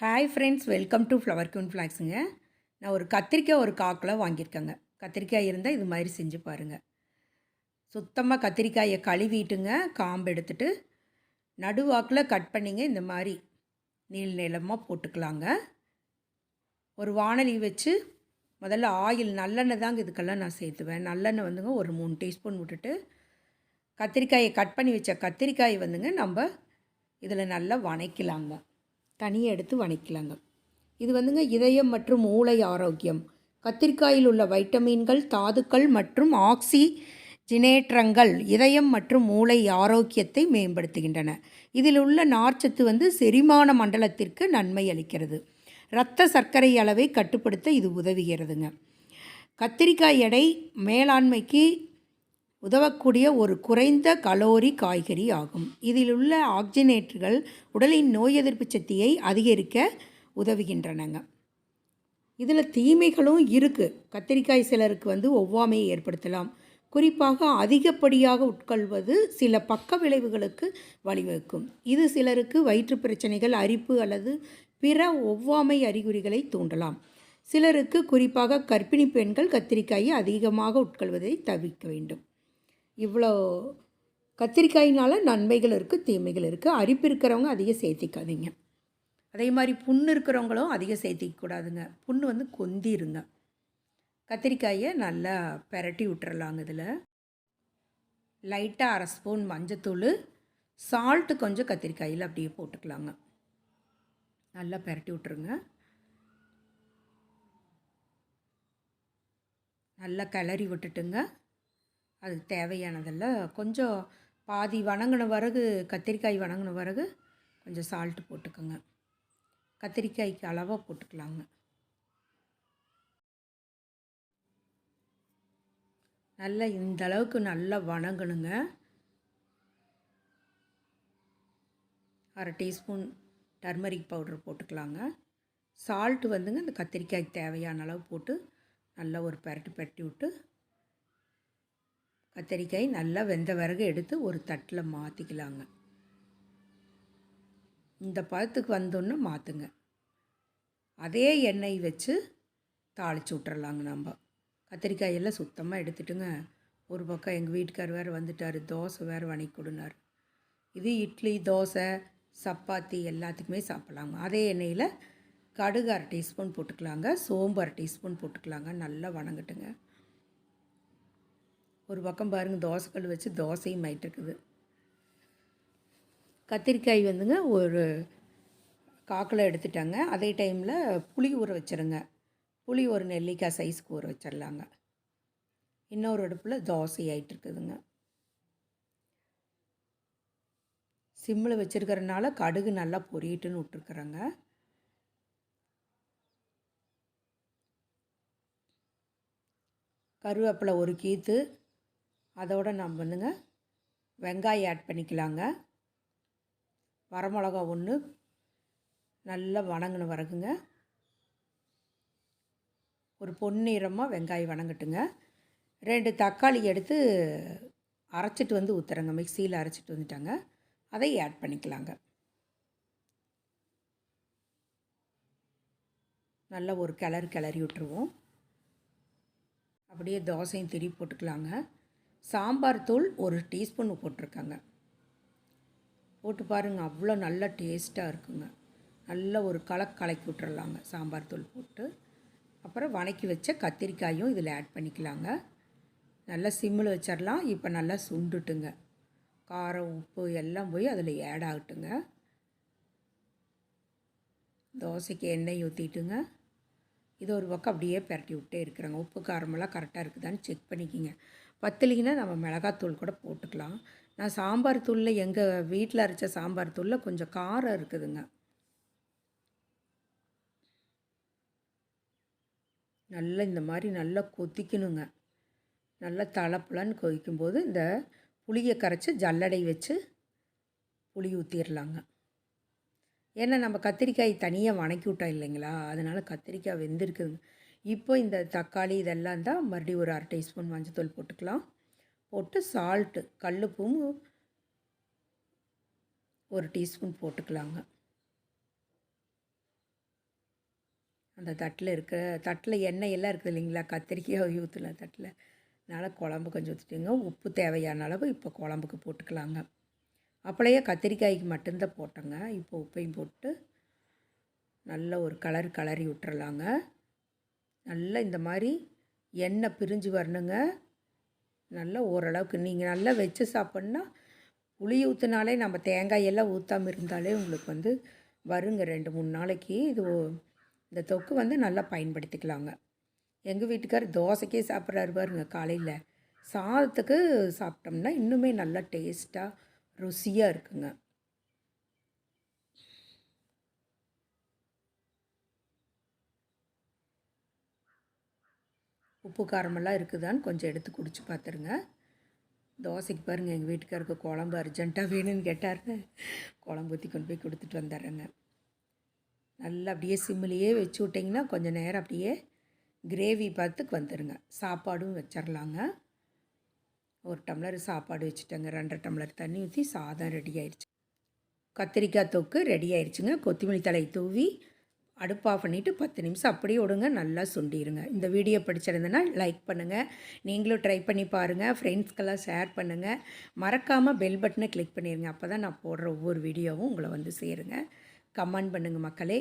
Hi friends welcome to flower queen ஃப்ளாக்ஸுங்க நான் ஒரு கத்திரிக்காய் ஒரு காக்கில் வாங்கியிருக்கேங்க. கத்திரிக்காய் இருந்தால் இது மாதிரி செஞ்சு பாருங்கள் சுத்தமாக கத்திரிக்காயை கழுவிட்டுங்க காம்பு எடுத்துட்டு நடுவாக்கில் கட் பண்ணிங்க இந்த மாதிரி நீள் நீளமாக போட்டுக்கலாங்க. ஒரு வானலி வச்சு முதல்ல ஆயில் நல்லெண்ணெய் தாங்க இதுக்கெல்லாம் நான் சேர்த்துவேன். நல்லெண்ணெய் வந்துங்க ஒரு மூணு டீஸ்பூன் விட்டுட்டு கத்திரிக்காயை கட் பண்ணி வச்ச கத்திரிக்காய் வந்துங்க நம்ம இதில் நல்லா வணக்கலாங்க. தனியாக எடுத்து வணக்கலாங்க. இது வந்துங்க இதயம் மற்றும் மூளை ஆரோக்கியம். கத்திரிக்காயில் உள்ள வைட்டமின்கள் தாதுக்கள் மற்றும் ஆக்சி ஜினேற்றங்கள் இதயம் மற்றும் மூளை ஆரோக்கியத்தை மேம்படுத்துகின்றன. இதில் உள்ள நார்ச்சத்து வந்து செரிமான மண்டலத்திற்கு நன்மை அளிக்கிறது. இரத்த சர்க்கரை அளவை கட்டுப்படுத்த இது உதவுகிறதுங்க. கத்திரிக்காய் எடை மேலாண்மைக்கு உதவக்கூடிய ஒரு குறைந்த கலோரி காய்கறி ஆகும். இதில் உள்ள ஆக்சினேட்டுகள் உடலின் நோய் எதிர்ப்பு சக்தியை அதிகரிக்க உதவுகின்றனங்க. இதில் தீமைகளும் இருக்குது கத்திரிக்காய் சிலருக்கு வந்து ஒவ்வாமையை ஏற்படுத்தலாம். குறிப்பாக அதிகப்படியாக உட்கொள்வது சில பக்க விளைவுகளுக்கு வழிவகுக்கும். இது சிலருக்கு வயிற்று பிரச்சனைகள் அரிப்பு அல்லது பிற ஒவ்வாமை அறிகுறிகளை தூண்டலாம். சிலருக்கு குறிப்பாக கர்ப்பிணி பெண்கள் கத்திரிக்காயை அதிகமாக உட்கொள்வதை தவிர்க்க வேண்டும். இவ்வளோ கத்திரிக்காயினால் நன்மைகள் இருக்குது தீமைகள் இருக்குது அரிப்பு இருக்கிறவங்க அதிகம் சேர்த்திக்காதீங்க. அதே மாதிரி புண்ணு இருக்கிறவங்களும் அதிகம் சேர்த்திக்கூடாதுங்க புண்ணு வந்து கொந்திருங்க. கத்திரிக்காயை நல்லா பெரட்டி விட்டுறலாங்க இதில். லைட்டாக அரை ஸ்பூன் மஞ்சத்தூள் சால்ட்டு கொஞ்சம் கத்திரிக்காயில் அப்படியே போட்டுக்கலாங்க. நல்லா பெரட்டி விட்ருங்க நல்லா கிளறி விட்டுட்டுங்க. அதுக்கு தேவையானதெல்லாம் கொஞ்சம் பாதி வணங்கின பிறகு கத்திரிக்காய் வணங்கின பிறகு கொஞ்சம் சால்ட்டு போட்டுக்கோங்க. கத்திரிக்காய்க்கு அளவாக போட்டுக்கலாங்க. நல்லா இந்த அளவுக்கு நல்லா வணங்கணுங்க. அரை டீஸ்பூன் டர்மரிக் பவுடர் போட்டுக்கலாங்க. சால்ட்டு வந்துங்க இந்த கத்திரிக்காய்க்கு தேவையான அளவு போட்டு நல்லா ஒரு பெரட்டு பெரட்டி விட்டு கத்திரிக்காய் நல்லா வெந்த பிறகு எடுத்து ஒரு தட்டில் மாற்றிக்கலாங்க இந்த பதத்துக்கு வந்தோன்னே மாற்றுங்க அதே எண்ணெய் வச்சு தாளித்து விட்றலாங்க நம்ம. கத்திரிக்காயெல்லாம் சுத்தமாக எடுத்துட்டுங்க. ஒரு பக்கம் எங்கள் வீட்டுக்கார் வேறு வந்துட்டார் தோசை வேறு வணக்கி கொடுனார். இது இட்லி தோசை சப்பாத்தி எல்லாத்துக்குமே சாப்பிட்லாங்க. அதே எண்ணெயில் கடுகு அரை டீஸ்பூன் போட்டுக்கலாங்க. சோம்பு அரை டீஸ்பூன் போட்டுக்கலாங்க. நல்லா வணங்கட்டுங்க. ஒரு பக்கம் பாருங்கள் தோசைக்கல் வச்சு தோசையும் ஆயிட்டுருக்குது. கத்திரிக்காய் வந்துங்க ஒரு காக்கில் எடுத்துட்டாங்க. அதே டைமில் புளி ஊற வச்சுருங்க. புளி ஒரு நெல்லிக்காய் சைஸ்க்கு ஊற வச்சிடலாங்க இன்னொரு அடுப்பில் தோசை ஆயிட்டுருக்குதுங்க. சிம்மில் வச்சுருக்கிறனால கடுகு நல்லா பொரியட்டுன்னு விட்டுருக்குறேங்க. கருவேப்பிலை ஒரு கீத்து அதோடு நம்ம வந்துங்க வெங்காயம் ஆட் பண்ணிக்கலாங்க. வரமிளகா ஒன்று நல்லா வணங்கின வரகுங்க ஒரு பொன்னிறமாக வெங்காயம் வணங்கட்டுங்க. ரெண்டு தக்காளி எடுத்து அரைச்சிட்டு வந்து ஊற்றுறேங்க மிக்சியில் அரைச்சிட்டு வந்துட்டாங்க. அதை ஆட் பண்ணிக்கலாங்க. நல்லா ஒரு கிளறு கிளறி விட்டுருவோம். அப்படியே தோசையும் திருப்பி போட்டுக்கலாங்க. சாம்பார் தூள் ஒரு டீஸ்பூன் போட்டிருக்காங்க. போட்டு பாருங்கள் அவ்வளோ நல்ல டேஸ்ட்டாக இருக்குங்க. நல்ல ஒரு கலக் கலக்கி விட்டுறலாங்க சாம்பார் தூள் போட்டு. அப்புறம் வணக்கி வச்ச கத்திரிக்காயும் இதில் ஆட் பண்ணிக்கலாங்க. நல்லா சிம்மில் வச்சிடலாம் இப்போ நல்லா சுண்டுட்டுங்க. காரம் உப்பு எல்லாம் போய் அதில் ஆட் ஆகட்டுங்க. தோசைக்கு எண்ணெய் ஊற்றிட்டுங்க இது ஒரு பக்கம் அப்படியே பரட்டி விட்டே இருக்கிறாங்க. உப்பு காரமெல்லாம் கரெக்டாக இருக்குதான்னு செக் பண்ணிக்கிங்க. பத்தலிங்கன்னா நம்ம மிளகாத்தூள் கூட போட்டுக்கலாம். நான் சாம்பார் தூளில் எங்கள் வீட்டில் அரைச்ச சாம்பார் தூளில் கொஞ்சம் காரம் இருக்குதுங்க. நல்லா இந்த மாதிரி நல்லா கொதிக்கணுங்க. நல்லா தளப்புலான்னு கொதிக்கும்போது இந்த புளியை கரைச்சி ஜல்லடை வச்சு புளி ஊற்றிடலாங்க ஏன்னா நம்ம கத்திரிக்காய் தனியாக வணக்கி விட்டோம் இல்லைங்களா? அதனால் கத்திரிக்காய் வெந்திருக்குதுங்க. இப்போ இந்த தக்காளி இதெல்லாம் தான் மறுபடியும் ஒரு அரை டீஸ்பூன் மஞ்சத்தூள் போட்டுக்கலாம். போட்டு சால்ட்டு கல்லுப்பும் ஒரு டீஸ்பூன் போட்டுக்கலாங்க. அந்த தட்டில் இருக்க தட்டில் எண்ணெய் எல்லாம் இருக்குது இல்லைங்களா? கத்திரிக்காய் ஊற்றுல தட்டில். அதனால் குழம்பு கொஞ்சம் ஊற்றிட்டுங்க உப்பு தேவையான அளவு இப்போ குழம்புக்கு போட்டுக்கலாங்க. அப்படியே கத்திரிக்காய்க்கு மட்டும்தான் போட்டோங்க. இப்போ உப்பையும் போட்டு நல்ல ஒரு கலர் கலரி விட்டுறலாங்க. நல்லா இந்த மாதிரி எண்ணெய் பிரிஞ்சு வரணுங்க. நல்லா ஓரளவுக்கு நீங்கள் நல்லா வச்சு சாப்பிட்னா புளி ஊற்றினாலே நம்ம தேங்காயெல்லாம் ஊற்றாமல் இருந்தாலே உங்களுக்கு வந்து வருங்க. ரெண்டு மூணு நாளைக்கு இது இந்த தொக்கு வந்து நல்லா பயன்படுத்திக்கலாங்க. எங்கள் வீட்டுக்கார் தோசைக்கே சாப்பிட்றாரு பாருங்க காலையில். சாதத்துக்கு சாப்பிட்டோம்னா இன்னுமே நல்லா டேஸ்ட்டாக ருசியாக இருக்குங்க. உப்பு காரமெல்லாம் இருக்குதான்னு கொஞ்சம் எடுத்து குடிச்சு பார்த்துருங்க. தோசைக்கு பாருங்கள் எங்கள் வீட்டுக்காருக்கு குழம்பு அர்ஜென்ட்டாக வேணும்னு கேட்டாருன்னு குழம்பு ஊற்றி கொண்டு போய் கொடுத்துட்டு வந்துடுறேங்க. நல்லா அப்படியே சிம்மிலேயே வச்சு விட்டிங்கன்னா கொஞ்சம் நேரம் அப்படியே கிரேவி பார்த்துக்கு வந்துடுங்க சாப்பாடும் வச்சிடலாங்க ஒரு டம்ளர் சாப்பாடு வச்சுட்டேங்க. ரெண்டரை டம்ளர் தண்ணி ஊற்றி சாதம் ரெடி ஆயிடுச்சு. கத்திரிக்காய் தொக்கு ரெடி ஆயிடுச்சுங்க. கொத்தமல்லி தலை தூவி அடுப்பு ஆஃப் பண்ணிவிட்டு பத்து நிமிஷம் அப்படியே விடுங்க நல்லா சுண்டிடுங்க இந்த வீடியோ பிடிச்சிருந்ததுன்னா லைக் பண்ணுங்கள் நீங்களும் ட்ரை பண்ணி பாருங்கள் ஃப்ரெண்ட்ஸ்க்கெல்லாம் ஷேர் பண்ணுங்கள் மறக்காமல் பெல் பட்டனை கிளிக் பண்ணிடுங்க அப்போ தான் நான் போடுற ஒவ்வொரு வீடியோவும் உங்களை வந்து சேருங்க. கமெண்ட் பண்ணுங்கள் மக்களே.